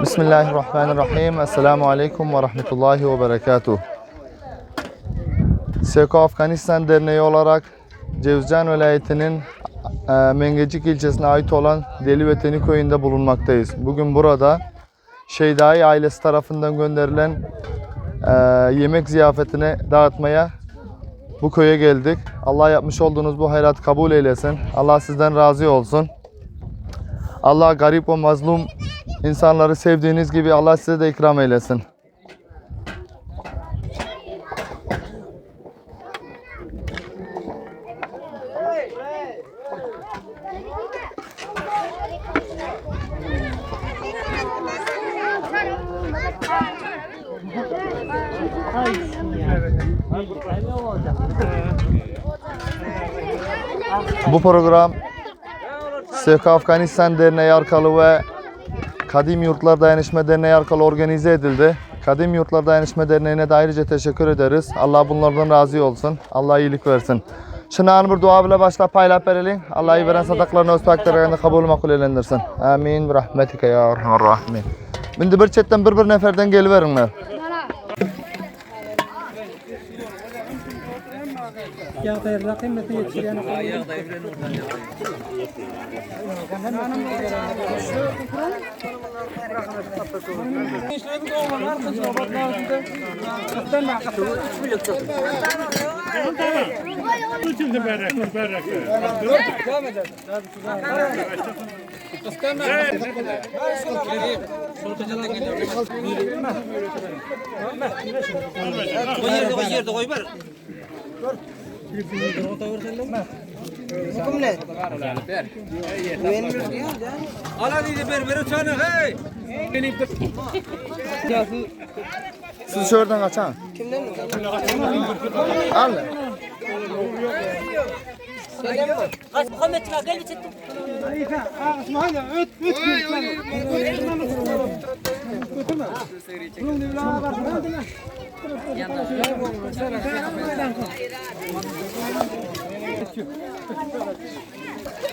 Bismillahirrahmanirrahim. Esselamu Aleyküm ve Rahmetullahi ve Berekatuhu. Seko Afganistan Derneği olarak Cevizcan Vilayeti'nin e, Mengecik ilçesine ait olan Deli Veteni köyünde bulunmaktayız. Bugün burada Şeydai ailesi tarafından gönderilen e, yemek ziyafetine dağıtmaya bu köye geldik. Allah yapmış olduğunuz bu hayrat kabul eylesin. Allah sizden razı olsun. Allah garip ve mazlum insanları sevdiğiniz gibi Allah size de ikram eylesin. Bu program SK Afganistan Derneği arkalı ve Kadim Yurtlar Dayanışma Derneği arkalı organize edildi. Kadim Yurtlar Dayanışma Derneği'ne de ayrıca teşekkür ederiz. Allah bunlardan razı olsun. Allah iyilik versin. An bir dua bile başla paylap verelim. Allah iyi veren sadaklarını öz paklarında kabul makul elendirsin. Amin. Rahmetike ya Erhamer Rahimin. Şimdi bir çetten bir bir neferden geliverinler. Ya da rakım mı yetişiyor? Şimdi berrak, berrak. Kumlet. Alan idi berber uçanı hey. Siz şuradan kaçan. Kimden mi? Al. Yandan. 我，